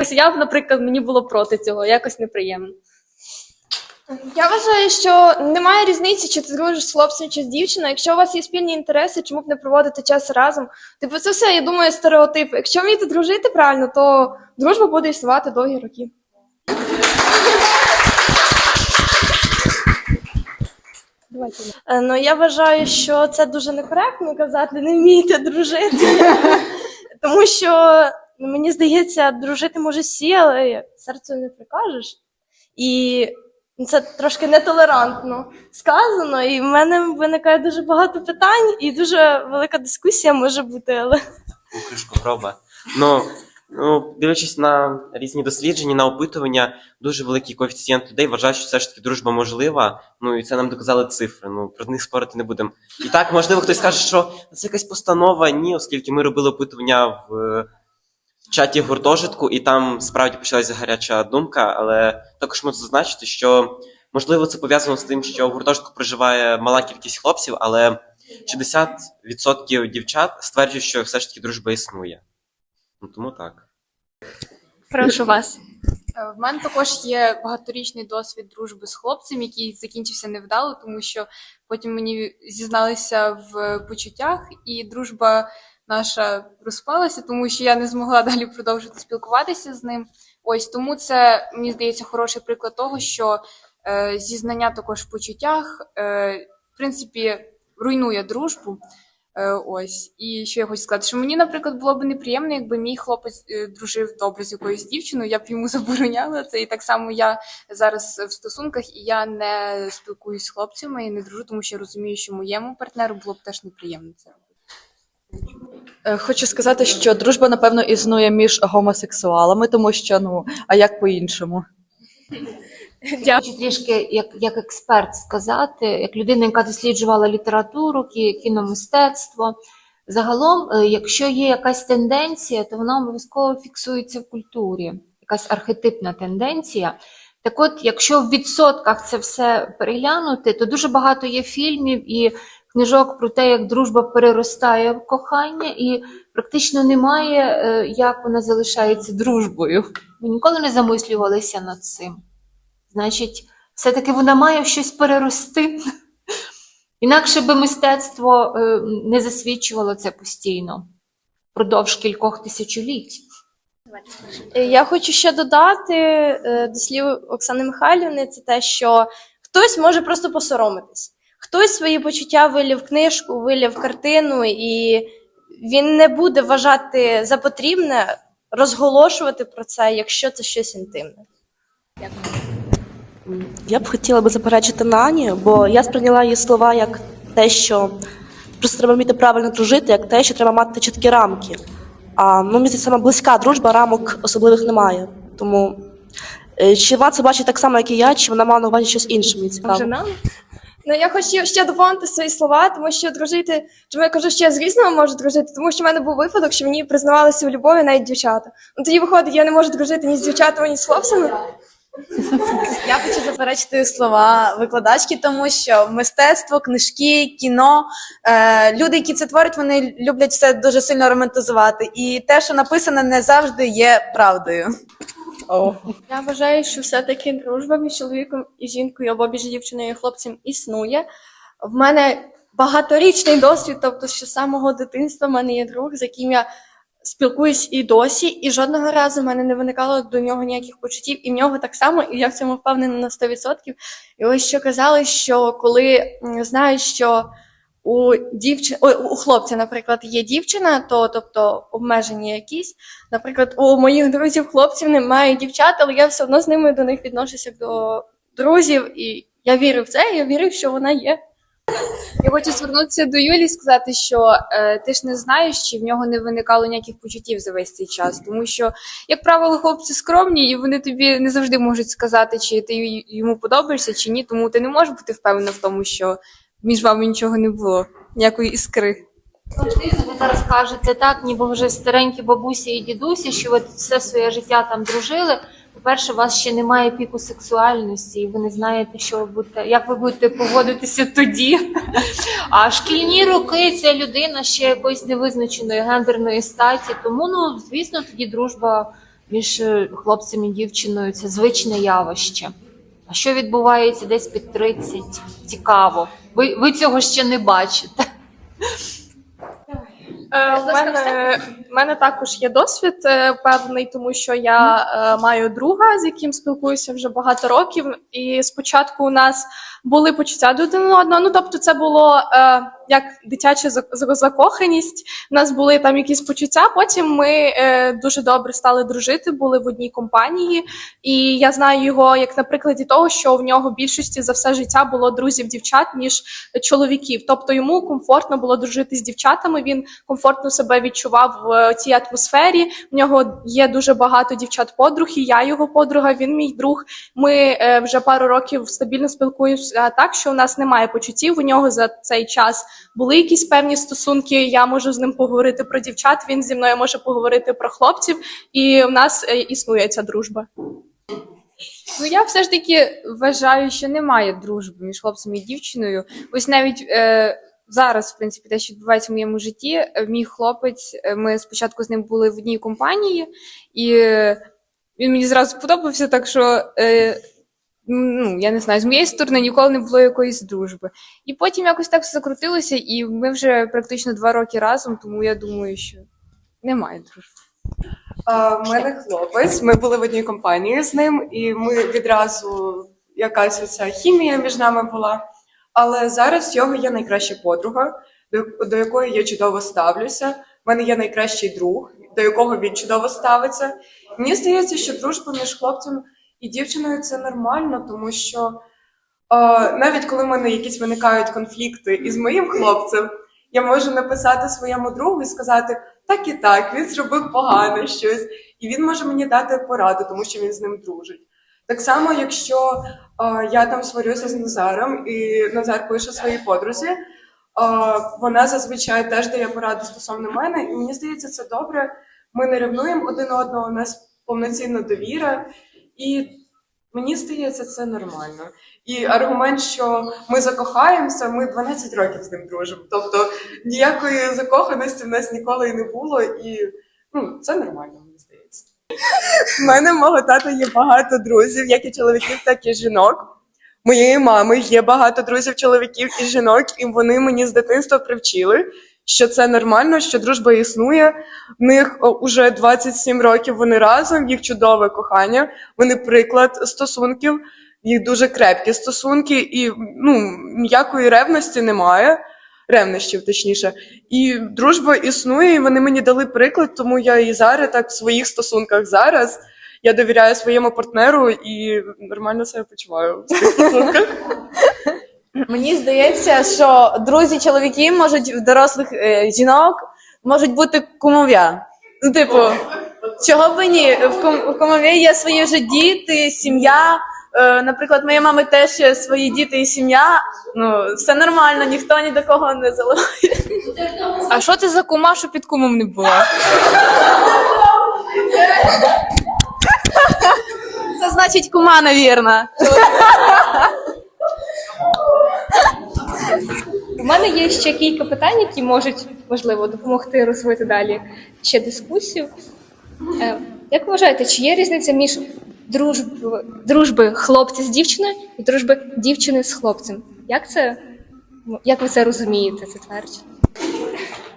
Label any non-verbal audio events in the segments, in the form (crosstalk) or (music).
Ось Я, наприклад, мені було проти цього, якось неприємно. Я вважаю, що немає різниці, чи ти дружиш з хлопцем чи з дівчиною. Якщо у вас є спільні інтереси, чому б не проводити час разом? Типу, це все, я думаю, стереотипи. Якщо вміти дружити правильно, то дружба буде існувати довгі роки. Е, Ну, я вважаю, що це дуже некоректно казати, не вмієте дружити. (laughs) Тому що ну, мені здається, дружити може всі, але серцю не прикажеш. І це трошки нетолерантно сказано. І в мене виникає дуже багато питань, і дуже велика дискусія може бути. Але кришку гроба. Ну, ну, дивлячись на різні дослідження, на опитування, дуже великий коефіцієнт людей вважають, що все ж таки дружба можлива. Ну і це нам доказали цифри. Ну про них спорити не будемо. І так, можливо, хтось скаже, що це якась постанова. Ні, оскільки ми робили опитування в е, чаті гуртожитку, і там справді почалася гаряча думка, але також можу зазначити, що можливо це пов'язано з тим, що в гуртожитку проживає мала кількість хлопців, але 60% дівчат стверджують, що все ж таки дружба існує. Ну тому так. Прошу вас. Е, В мене також є багаторічний досвід дружби з хлопцем, який закінчився невдало, тому що потім мені зізналися в почуттях, і дружба наша розпалася, тому що я не змогла (laughs) далі продовжити спілкуватися з ним. Ось тому це мені здається хороший приклад того, що е, зізнання також в почуттях, е, в принципі, руйнує дружбу. Е, ось і що я хочу сказати, що мені, наприклад, було б неприємно, якби мій хлопець е, дружив добре з якоюсь дівчиною, я б йому (laughs) забороняла це. І так само я зараз в стосунках і я не спілкуюсь з хлопцями і не дружу, тому що я розумію, що моєму партнеру було б теж неприємно це робити. Е, Хочу сказати, що дружба, напевно, існує між гомосексуалами, тому що ну, а як по-іншому? Хочу трішки як, як експерт сказати, як людина, яка досліджувала літературу, кі- кіномистецтво. Загалом, е, якщо є якась тенденція, то вона обов'язково фіксується в культурі, якась архетипна тенденція. Так от, якщо в відсотках це все переглянути, то дуже багато є фільмів і книжок про те, як дружба переростає в кохання, і практично немає, е, як вона залишається дружбою. Ми ніколи не замислювалися над цим. Значить, все-таки вона має щось перерости. Інакше би мистецтво е, не засвідчувало це постійно впродовж кількох тисячоліть. Я хочу ще додати е, до слів Оксани Михайлівни, це те, що хтось може просто посоромитись, хтось свої почуття вилів в книжку, вилів в картину, і він не буде вважати за потрібне розголошувати про це, якщо це щось інтимне. Я б хотіла би заперечити Нані, бо я сприйняла її слова як те, що просто треба вміти правильно дружити, як те, що треба мати чіткі рамки. А ну, мені саме близька дружба, рамок особливих немає. Тому е, чи вона це бачить так само, як і я, чи вона мала на увазі щось інше, мені цікаво. Ну я хочу ще доповнити свої слова, тому що дружити, чому я кажу, що я з різними можу дружити, тому що в мене був випадок, що мені признавалися в любові навіть дівчата. Ну тоді виходить, я не можу дружити ні з дівчатами, ні з хлопцями. Я хочу заперечити слова викладачки, тому що мистецтво, книжки, кіно, е, люди, які це творять, вони люблять все дуже сильно романтизувати. І те, що написане, не завжди є правдою. Я вважаю, що все-таки дружба між чоловіком і жінкою або між дівчиною і хлопцем існує. В мене багаторічний досвід, тобто що з самого дитинства в мене є друг, з яким я спілкуюсь і досі, і жодного разу в мене не виникало до нього ніяких почуттів, і в нього так само, і я в цьому впевнена на 100%. І ось що казали, що коли знають, що у дівчини, у хлопця, наприклад, є дівчина, то тобто обмеження якісь. Наприклад, у моїх друзів хлопців немає дівчат, але я все одно з ними до них відношуся до друзів, і я вірю в це, я вірю, що вона є. Я хочу звернутися до Юлі і сказати, що е, ти ж не знаєш, чи в нього не виникало ніяких почуттів за весь цей час. Тому що, як правило, хлопці скромні, і вони тобі не завжди можуть сказати, чи ти йому подобаєшся, чи ні. Тому ти не можеш бути впевнена в тому, що між вами нічого не було, ніякої іскри. Ви зараз кажете так, ніби вже старенькі бабусі і дідусі, що ви все своє життя там дружили. По-перше, у вас ще немає піку сексуальності, і ви не знаєте, що ви будете, як ви будете поводитися тоді. А шкільні роки це людина ще якоїсь невизначеної гендерної статі. Тому, ну звісно, тоді дружба між е, хлопцем і дівчиною це звичне явище. А що відбувається десь під 30? Цікаво. Ви, ви цього ще не бачите. Е, в, мене, в мене також є досвід е, певний, тому що я е, маю друга, з яким спілкуюся вже багато років. І спочатку у нас були почуття до один одного. Ну тобто, це було е, як дитяча зак- зак- закоханість. У нас були там якісь почуття. Потім ми е, дуже добре стали дружити, були в одній компанії. І я знаю його як на прикладі того, що в нього більшості за все життя було друзів дівчат ніж чоловіків. Тобто йому комфортно було дружити з дівчатами. Він комфортно себе відчував в цій атмосфері. В нього є дуже багато дівчат-подруг, і я його подруга. Він мій друг. Ми е, вже пару років стабільно спілкуємося так, що у нас немає почуттів. У нього за цей час були якісь певні стосунки. Я можу з ним поговорити про дівчат. Він зі мною може поговорити про хлопців, і в нас е, існує ця дружба. Ну я все ж таки вважаю, що немає дружби між хлопцем і дівчиною. Ось навіть е, зараз, в принципі, те, що відбувається в моєму житті, е, мій хлопець, е, ми спочатку з ним були в одній компанії, і е, він мені зразу подобався, так що. Е, Ну, я не знаю, з моєї сторони ніколи не було якоїсь дружби. І потім якось так все закрутилося, і ми вже практично два роки разом, тому я думаю, що немає дружби. В мене хлопець. Ми були в одній компанії з ним, і ми відразу якась оця хімія між нами була. Але зараз в його є найкраща подруга, до, до якої я чудово ставлюся. У мене є найкращий друг, до якого він чудово ставиться. Мені здається, що дружба між хлопцем і дівчиною це нормально, тому що а, навіть коли в мене якісь виникають конфлікти із моїм хлопцем, я можу написати своєму другу і сказати так і так, він зробив погане щось, і він може мені дати пораду, тому що він з ним дружить. Так само, якщо е, я там сварюся з Назаром, і Назар пише своїй подрузі, е, вона зазвичай теж дає пораду стосовно мене, і мені здається, це добре. Ми не ревнуємо один одного, у нас повноцінна довіра, і мені здається, це нормально. І аргумент, що ми закохаємося, ми 12 років з ним дружимо. Тобто ніякої закоханості в нас ніколи і не було, і ну, це нормально. У мене мого тата є багато друзів, як і чоловіків, так і жінок. Моєї мами є багато друзів, чоловіків і жінок, і вони мені з дитинства привчили, що це нормально, що дружба існує. В них уже 27 років вони разом, їх чудове кохання, вони приклад стосунків, їх дуже крепкі стосунки, і ну, ніякої ревності немає. Ревнощів, точніше, і дружба існує, і вони мені дали приклад, тому я і зараз так в своїх стосунках зараз. Я довіряю своєму партнеру і нормально себе почуваю в цих стосунках. (laughs) Мені здається, що друзі чоловіки можуть в дорослих е, жінок можуть бути кумов'я. Ну, типу, чого б ні? В, кум, в кумов'я є свої вже діти, сім'я. Е, наприклад, моєї мами теж є свої діти і сім'я. Ну, все нормально, ніхто ні до кого не заливає. А що це за кума, що під кумом не була? Це значить кума, навірно. У мене є ще кілька питань, які можуть можливо допомогти розвити далі ще дискусію. Е, Як ви вважаєте, чи є різниця між дружбою дружби хлопця з дівчиною і дружби дівчини з хлопцем? Як це як ви це розумієте? Це твердження?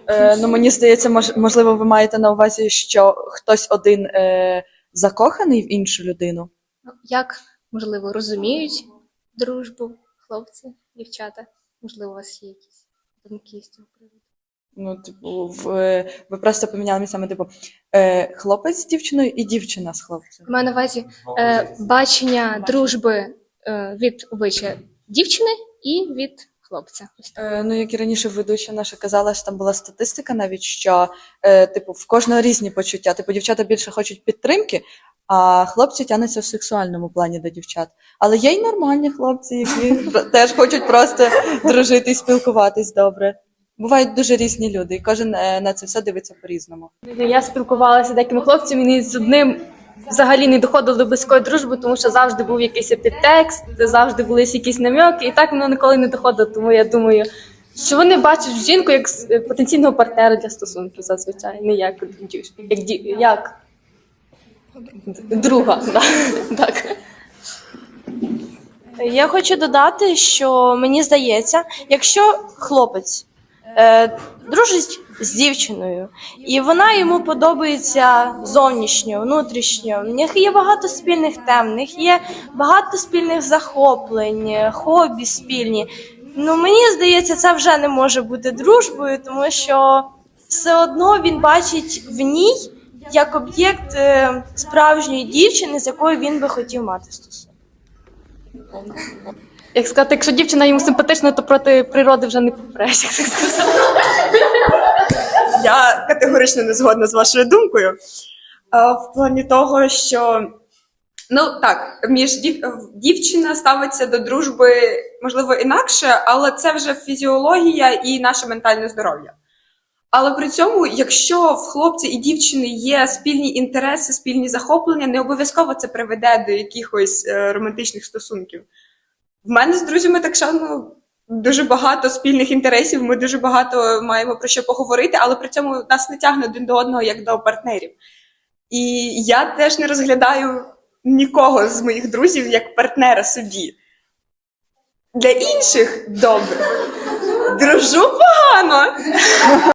Е, ну, мені здається, мож, можливо, ви маєте на увазі, що хтось один е, закоханий в іншу людину. Ну, Як можливо розуміють дружбу хлопці, дівчата? Можливо, у вас є якісь думки з цього приводу? Ну, типу, в, е, ви просто поміняли місцями, типу, е, хлопець з дівчиною і дівчина з хлопцем. У мене на увазі е, бачення дружби е, від обличчя дівчини і від хлопця. Ось так. Е, ну, як і раніше ведуча наша казала, що там була статистика навіть, що е, типу, в кожного різні почуття. Типу, дівчата більше хочуть підтримки, а хлопці тянуться в сексуальному плані до дівчат. Але є й нормальні хлопці, які (laughs) теж хочуть просто дружити і спілкуватись добре. Бувають дуже різні люди, і кожен е, на це все дивиться по-різному. Я спілкувалася з деякими хлопцями, і з одним взагалі не доходило до близької дружби, тому що завжди був якийсь підтекст, завжди були якісь намеки, і так воно ніколи не доходило. Тому я думаю, що вони бачать жінку як е, потенційного партнера для стосунків зазвичай, не як. Як, як Друга, (laughs) так. Я хочу додати, що мені здається, якщо хлопець е, дружить з дівчиною, і вона йому подобається зовнішньо, внутрішньо, в них є багато спільних тем, в них є багато спільних захоплень, хобі спільні. Ну мені здається, це вже не може бути дружбою, тому що все одно він бачить в ній як об'єкт е, справжньої дівчини, з якою він би хотів мати стосунки. Як сказати, якщо дівчина йому симпатична, то проти природи вже не попреш, як так сказати. Я категорично не згодна з вашою думкою. Е, В плані того, що ну так, між дів... дівчина ставиться до дружби можливо інакше, але це вже фізіологія і наше ментальне здоров'я. Але при цьому, якщо в хлопця і дівчини є спільні інтереси, спільні захоплення, не обов'язково це приведе до якихось е, романтичних стосунків. В мене з друзями так само дуже багато спільних інтересів. Ми дуже багато маємо про що поговорити, але при цьому нас не тягне один до одного як до партнерів. І я теж не розглядаю нікого з моїх друзів як партнера собі. Для інших добре. Дружу погано.